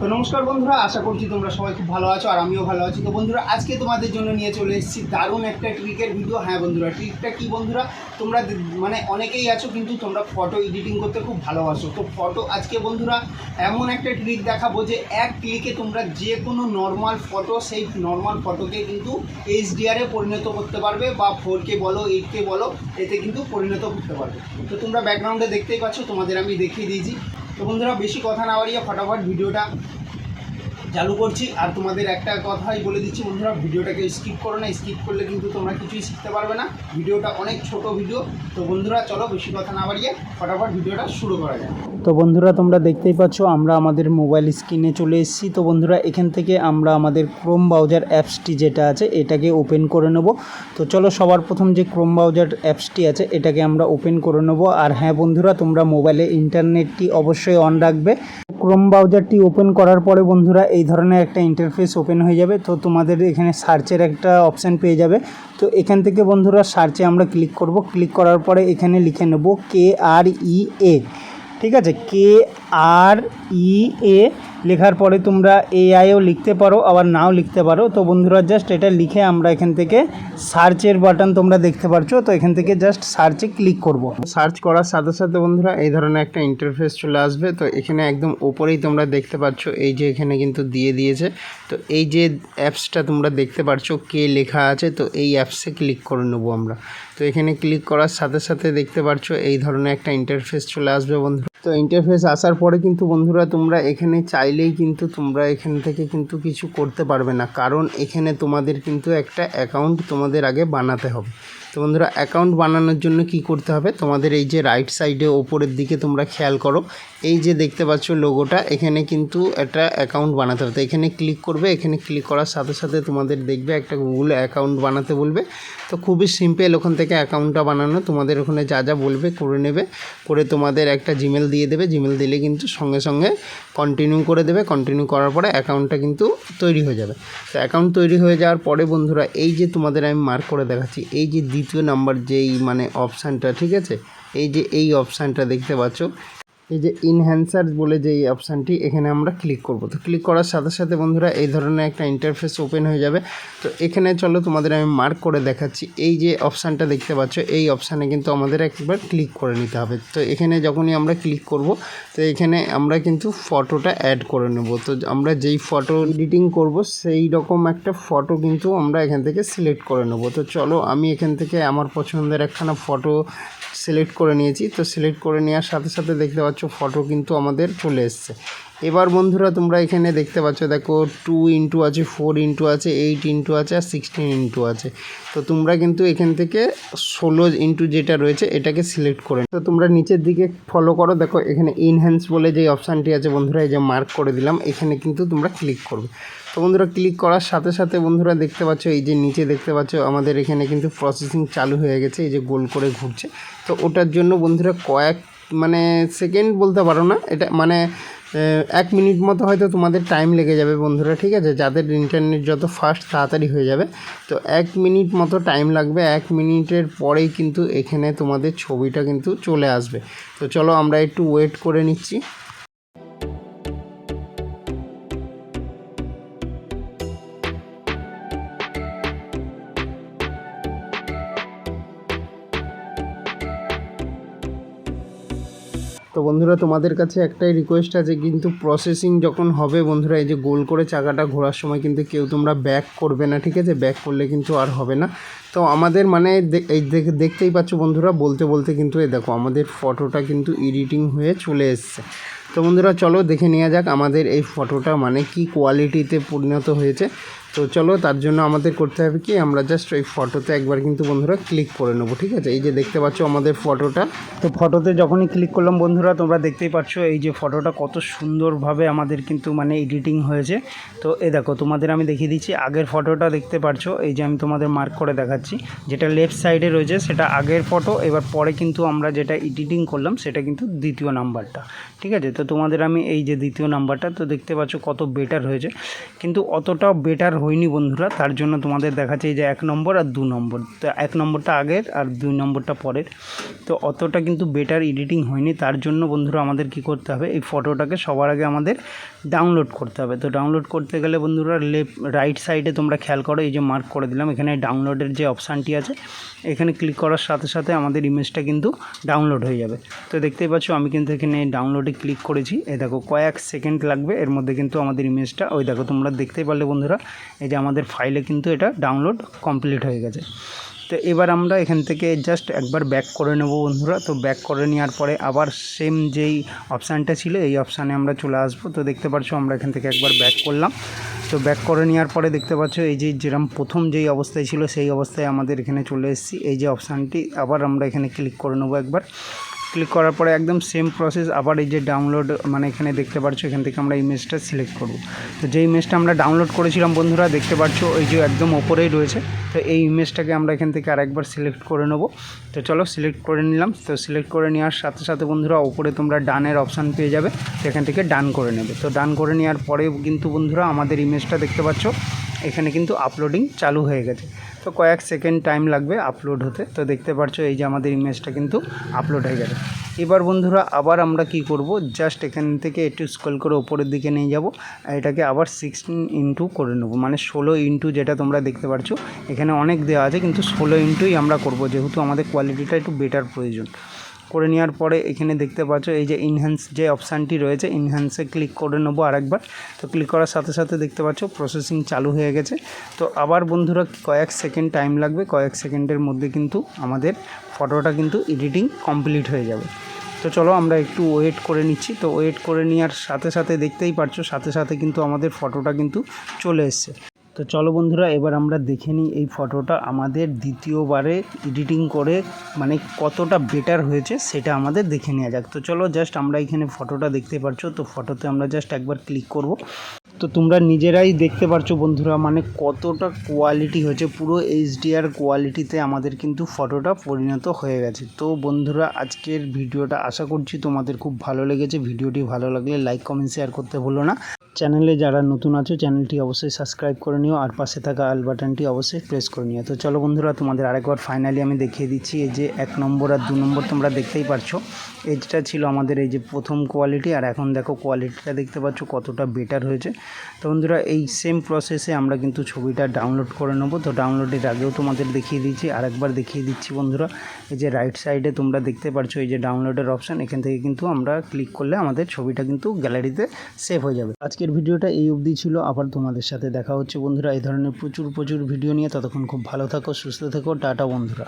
তো নমস্কার বন্ধুরা, আশা করছি তোমরা সবাই খুব ভালো আছো আর আমিও ভালো আছি। তো বন্ধুরা, আজকে তোমাদের জন্য নিয়ে চলে এসেছি দারুণ একটা ট্রিকের ভিডিও হ্যাঁ বন্ধুরা ট্রিকটা কি বন্ধুরা? তোমরা মানে অনেকেই আছো, কিন্তু তোমরা ফটো এডিটিং করতে খুব ভালোবাসো। তো ফটো আজকে বন্ধুরা, এমন একটা ট্রিক দেখাবো যে এক ক্লিকে তোমরা যে কোনো নর্মাল ফটো সেই নর্মাল ফটোকে কিন্তু এইচডিআরে পরিণত করতে পারবে বা ফোর কে বলো এইট কে বলো, এতে কিন্তু পরিণত করতে পারবে। তো তোমরা ব্যাকগ্রাউন্ডে দেখতেই পাচ্ছ, তোমাদের আমি দেখিয়ে দিয়েছি। তো বন্ধুরা বেশি কথা না বাড়িয়ে ফটাফট ভিডিওটা চালু করছি। আর তোমাদের একটা কথাই বলে দিচ্ছি বন্ধুরা, ভিডিওটাকে স্কিপ করো না স্কিপ করলে কিন্তু তোমরা কিছুই শিখতে পারবে না। ভিডিওটা অনেক ছোট ভিডিও। তো বন্ধুরা, চলো বেশি কথা না বাড়িয়ে ফটাফট ভিডিওটা শুরু করা যায় তো বন্ধুরা, তোমরা দেখতেই পাচ্ছ, আমরা আমাদের মোবাইল স্ক্রিনে চলে এসেছি। তো বন্ধুরা, এখান থেকে আমরা আমাদের ক্রোম ব্রাউজার অ্যাপসটি যেটা আছে, এটাকে ওপেন করে নেব। তো চলো, সবার প্রথম যে ক্রোম ব্রাউজার অ্যাপসটি আছে, এটাকে আমরা ওপেন করে নেব। আর হ্যাঁ বন্ধুরা, তোমরা মোবাইলে ইন্টারনেটটি অবশ্যই অন রাখবে। ক্রোম ব্রাউজারটি ওপেন করার পরে বন্ধুরা এই ধরনের একটা ইন্টারফেস ওপেন হয়ে যাবে। তো তোমাদের এখানে সার্চের একটা অপশান পেয়ে যাবে। তো এখান থেকে বন্ধুরা সার্চে আমরা ক্লিক করব। ক্লিক করার পরে এখানে লিখে নেব কে আর ই এ ঠিক আছে? কে আর ই এ লেখার পরে তোমরা এআইও লিখতে পারো, আবার নাও লিখতে পারো। তো বন্ধুরা জাস্ট এটা লিখে আমরা এখান থেকে সার্চের বাটন তোমরা দেখতে পারছ। তো এখান থেকে জাস্ট সার্চে ক্লিক করব। সার্চ করার সাথে সাথে বন্ধুরা, এই ধরনের একটা ইন্টারফেস চলে আসবে। তো এখানে একদম ওপরেই তোমরা দেখতে পাচ্ছ, এই যে এখানে কিন্তু দিয়ে দিয়েছে। তো এই যে অ্যাপসটা তোমরা দেখতে পাচ্ছ কে লেখা আছে, তো এই অ্যাপসে ক্লিক করে নেব আমরা। তো এখানে ক্লিক করার সাথে সাথে দেখতে পাচ্ছ এই ধরনের একটা ইন্টারফেস চলে আসবে বন্ধু তো ইন্টারফেস আসার পরে কিন্তু বন্ধুরা তোমরা এখানে চাইলেই কিন্তু তোমরা এখান থেকে কিন্তু কিছু করতে পারবে না। কারণ এখানে তোমাদের কিন্তু একটা অ্যাকাউন্ট তোমাদের আগে বানাতে হবে। তো বন্ধুরা অ্যাকাউন্ট বানানোর জন্য কি করতে হবে? তোমাদের এই যে রাইট সাইডে ওপরের দিকে তোমরা খেয়াল করো। এই যে দেখতে পাচ্ছ লোগোটা এখানে কিন্তু একটা অ্যাকাউন্ট বানাতে হবে। তো এখানে ক্লিক করবে, এখানে ক্লিক করার সাথে সাথে তোমাদের দেখবে একটা গুগল অ্যাকাউন্ট বানাতে বলবে। তো খুবই সিম্পল ওখান থেকে অ্যাকাউন্টটা বানানো। তোমাদের ওখানে যা যা বলবে করে নেবে। করে তোমাদের একটা জিমেল দিয়ে দেবে। জিমেল দিলে কিন্তু সঙ্গে সঙ্গে কন্টিনিউ করে দেবে। কন্টিনিউ করার পরে অ্যাকাউন্টটা কিন্তু তৈরি হয়ে যাবে। তো অ্যাকাউন্ট তৈরি হয়ে যাওয়ার পরে বন্ধুরা, এই যে তোমাদের আমি মার্ক করে দেখাচ্ছি, এই যে দ্বিতীয় নাম্বার যেই মানে অপশানটা ঠিক আছে? এই যে এই অপশানটা দেখতে পাচ্ছ এই যে ইনহ্যান্সার বলে যে এই অপশানটি এখানে আমরা ক্লিক করব। তো ক্লিক করার সাথে সাথে বন্ধুরা এই ধরনের একটা ইন্টারফেস ওপেন হয়ে যাবে। তো এখানে চলো তোমাদের আমি মার্ক করে দেখাচ্ছি। এই যে অপশানটা দেখতে পাচ্ছ, এই অপশানে কিন্তু আমাদের একবার ক্লিক করে নিতে হবে। তো এখানে যখনই আমরা ক্লিক করব, তো এখানে আমরা কিন্তু ফটোটা অ্যাড করে নেব। তো আমরা যেই ফটো এডিটিং করব, সেই রকম একটা ফটো কিন্তু আমরা এখান থেকে সিলেক্ট করে নেব। তো চলো আমি এখান থেকে আমার পছন্দের একখানা ফটো সিলেক্ট করে নিয়েছি। তো সিলেক্ট করে নেওয়ার সাথে সাথে দেখতে পাচ্ছ ফটো কিন্তু আমাদের চলে এসছে। এবার বন্ধুরা তোমরা এখানে দেখতে পাচ্ছ, দেখো টু ইন্টু আছে ফোর ইন্টু আছে এইট ইন্টু আছে আর সিক্সটিন ইন্টু আছে। তো তোমরা কিন্তু এখান থেকে ষোলো ইন্টু যেটা রয়েছে এটাকে সিলেক্ট করে তো তোমরা নিচের দিকে ফলো করো। দেখো এখানে ইনহ্যান্স বলে যে অপশানটি আছে বন্ধুরা, এই যে মার্ক করে দিলাম, এখানে কিন্তু তোমরা ক্লিক করবে। তো বন্ধুরা ক্লিক করার সাথে সাথে বন্ধুরা দেখতে পাচ্ছ, এই যে নিচে দেখতে পাচ্ছ, আমাদের এখানে কিন্তু প্রসেসিং চালু হয়ে গেছে, এই যে গোল করে ঘুরছে। তো ওটার জন্য বন্ধুরা কয়েক মানে সেকেন্ড বলতে পারো না, এটা মানে এক মিনিট মতো হয়তো তোমাদের টাইম লেগে যাবে বন্ধুরা, ঠিক আছে? যাদের ইন্টারনেট যত ফাস্ট তাড়াতাড়ি হয়ে যাবে। তো এক মিনিট মতো টাইম লাগবে, এক মিনিটের পরেই কিন্তু এখানে তোমাদের ছবিটা কিন্তু চলে আসবে। তো চলো আমরা একটু ওয়েট করে নিচ্ছি। তো বন্ধুরা, তোমাদের কাছে একটাই রিকোয়েস্ট আছে, কিন্তু প্রসেসিং যখন হবে বন্ধুরা, এই যে গোল করে চাকাটা ঘোরার সময় কিন্তু কেউ তোমরা ব্যাক করবে না, ঠিক আছে? ব্যাক করলে কিন্তু আর হবে না। তো আমাদের মানে এই দেখে দেখতেই পাচ্ছ বন্ধুরা, বলতে বলতে কিন্তু এই দেখো, আমাদের ফটোটা কিন্তু এডিটিং হয়ে চলে এসছে। তো বন্ধুরা, চলো দেখে নেওয়া যাক আমাদের এই ফটোটা মানে কি কোয়ালিটিতে পরিণত হয়েছে। তো চলো, তার জন্য আমাদের করতে হবে কি, আমরা জাস্ট ওই ফটোতে একবার কিন্তু বন্ধুরা ক্লিক করে নেব, ঠিক আছে? এই যে দেখতে পাচ্ছ আমাদের ফটোটা তো ফটোতে যখনই ক্লিক করলাম বন্ধুরা, তোমরা দেখতেই পাচ্ছ এই যে ফটোটা কত সুন্দরভাবে আমাদের কিন্তু মানে এডিটিং হয়েছে। তো এ দেখো, তোমাদের আমি দেখিয়ে দিচ্ছি, আগের ফটোটা দেখতে পাচ্ছো, এই যে আমি তোমাদের মার্ক করে দেখাচ্ছি। যেটা লেফট সাইডে রয়েছে, সেটা আগের ফটো এবার পরে কিন্তু আমরা যেটা এডিটিং করলাম, সেটা কিন্তু দ্বিতীয় নাম্বারটা ঠিক আছে? তো তোমাদের আমি এই যে দ্বিতীয় নাম্বারটা, তো দেখতে পাচ্ছ কত বেটার হয়েছে। কিন্তু অতটাও বেটার হয়নি বন্ধুরা, তার জন্য তোমাদের দেখাচ্ছে এই যে এক নম্বর আর দু নম্বর। তো এক নম্বরটা আগের আর দুই নম্বরটা পরের। তো অতটা কিন্তু বেটার এডিটিং হয়নি, তার জন্য বন্ধুরা আমাদের কি করতে হবে, এই ফটোটাকে সবার আগে আমাদের ডাউনলোড করতে হবে। তো ডাউনলোড করতে গেলে বন্ধুরা লেফট রাইট সাইডে তোমরা খেয়াল করো, এই যে মার্ক করে দিলাম, এখানে ডাউনলোডের যে অপশানটি আছে, এখানে ক্লিক করার সাথে সাথে আমাদের ইমেজটা কিন্তু ডাউনলোড হয়ে যাবে। তো দেখতেই পাচ্ছ, আমি কিন্তু এখানে ডাউনলোডে ক্লিক করেছি। এই দেখো, কয়েক সেকেন্ড লাগবে, এর মধ্যে কিন্তু আমাদের ইমেজটা ওই দেখো, তোমরা দেখতেই পারলে বন্ধুরা, এই যে আমাদের ফাইলে কিন্তু এটা ডাউনলোড কমপ্লিট হয়ে গেছে। তো এবার আমরা এখান থেকে জাস্ট একবার ব্যাক করে নেব বন্ধুরা। তো ব্যাক করে নেওয়ার পরে আবার সেম যেই অপশানটা ছিল, এই অপশানে আমরা চলে আসব। তো দেখতে পাচ্ছ আমরা এখান থেকে একবার ব্যাক করলাম। তো ব্যাক করে নেওয়ার পরে দেখতে পাচ্ছ, এই যে যেরকম প্রথম যেই অবস্থায় ছিল, সেই অবস্থায় আমাদের এখানে চলে এসেছি। এই যে অপশানটি আবার আমরা এখানে ক্লিক করে নেব একবার। ক্লিক করার পরে একদম সেম প্রসেস আবার এই যে ডাউনলোড মানে এখানে দেখতে পাচ্ছ এখান থেকে আমরা ইমেজটা সিলেক্ট করব। তো যে ইমেজটা আমরা ডাউনলোড করেছিলাম বন্ধুরা, দেখতে পাচ্ছ ওই যে একদম ওপরেই রয়েছে। তো এই ইমেজটাকে আমরা এখান থেকে আরেকবার সিলেক্ট করে নেব। তো চলো সিলেক্ট করে নিলাম। তো সিলেক্ট করে নেওয়ার সাথে সাথে বন্ধুরা, ওপরে তোমরা ডানের অপশান পেয়ে যাবে। তো এখান থেকে ডান করে নেবে। তো ডান করে নেওয়ার পরে কিন্তু বন্ধুরা, আমাদের ইমেজটা দেখতে পাচ্ছ, এখানে কিন্তু আপলোডিং চালু হয়ে গেছে। তো কয়েক সেকেন্ড টাইম লাগবে আপলোড হতে। তো দেখতে পাচ্ছ এই যে আমাদের ইমেজটা কিন্তু আপলোড হয়ে যাবে এবার বন্ধুরা, আবার আমরা কি করব? জাস্ট এখান থেকে একটু স্কল করে ওপরের দিকে নিয়ে যাব। এটাকে আবার সিক্সটিন ইন্টু করে নেব। মানে ষোলো ইন্টু যেটা তোমরা দেখতে পাচ্ছ এখানে অনেক দেওয়া আছে, কিন্তু ষোলো ইন্টুই আমরা করব। যেহেতু আমাদের কোয়ালিটিটা একটু বেটার প্রয়োজন। করে নেওয়ার পরে এখানে দেখতে পাচ্ছ এই যে ইনহ্যান্স যে অপশানটি রয়েছে ইনহ্যান্সে ক্লিক করে নেব আরেকবার। তো ক্লিক করার সাথে সাথে দেখতে পাচ্ছ প্রসেসিং চালু হয়ে গেছে। তো আবার বন্ধুরা, কয়েক সেকেন্ড টাইম লাগবে, কয়েক সেকেন্ডের মধ্যে কিন্তু আমাদের ফটোটা কিন্তু এডিটিং কমপ্লিট হয়ে যাবে। তো চলো আমরা একটু ওয়েট করে নিচ্ছি। তো ওয়েট করে নেওয়ার সাথে সাথে দেখতেই পারছ, সাথে সাথে কিন্তু আমাদের ফটোটা কিন্তু চলে এসছে। তো চলো বন্ধুরা, এবার আমরা দেখে নিই এই ফটোটা আমাদের দ্বিতীয়বারে এডিটিং করে মানে কতটা বেটার হয়েছে সেটা আমাদের দেখে নেওয়া যাক। তো চলো জাস্ট আমরা এখানে ফটোটা দেখতে পারছ, তো ফটোতে আমরা জাস্ট একবার ক্লিক করব। তো তোমরা নিজেরাই দেখতে পারছ বন্ধুরা মানে কতটা কোয়ালিটি হয়েছে, পুরো এইচডিআর কোয়ালিটিতে আমাদের কিন্তু ফটোটা পরিণত হয়ে গেছে। তো বন্ধুরা, আজকের ভিডিওটা আশা করছি তোমাদের খুব ভালো লেগেছে। ভিডিওটি ভালো লাগলে লাইক কমেন্ট শেয়ার করতে ভুলো না। চ্যানেলে যারা নতুন আছো, চ্যানেলটি অবশ্যই সাবস্ক্রাইব করে নিও আর পাশে থাকা আল বাটনটি অবশ্যই প্রেস করে নিও। তো চলো বন্ধুরা, তোমাদের আরেকবার ফাইনালি আমি দেখিয়ে দিচ্ছি এই যে এক নম্বর আর দু নম্বর তোমরা দেখতেই পারছ। এইটা ছিল আমাদের এই যে প্রথম কোয়ালিটি আর এখন দেখো কোয়ালিটিটা দেখতে পাচ্ছ কতটা বেটার হয়েছে। তো বন্ধুরা, এই সেম প্রসেসে আমরা কিন্তু ছবিটা ডাউনলোড করে নেব। তো ডাউনলোডের আগেও তোমাদের দেখিয়ে দিচ্ছি আরেকবার দেখিয়ে দিচ্ছি বন্ধুরা। এই যে রাইট সাইডে তোমরা দেখতে পারছ এই যে ডাউনলোডের অপশান এখান থেকে কিন্তু আমরা ক্লিক করলে আমাদের ছবিটা কিন্তু গ্যালারিতে সেভ হয়ে যাবে। আজকের ভিডিওটা এই অবধি ছিল। আবার তোমাদের সাথে দেখা হচ্ছে বন্ধুরা। এই ধরনের প্রচুর প্রচুর ভিডিও নিয়ে। ততক্ষণ খুব ভালো থাকো, সুস্থ থেকো। টাটা বন্ধুরা।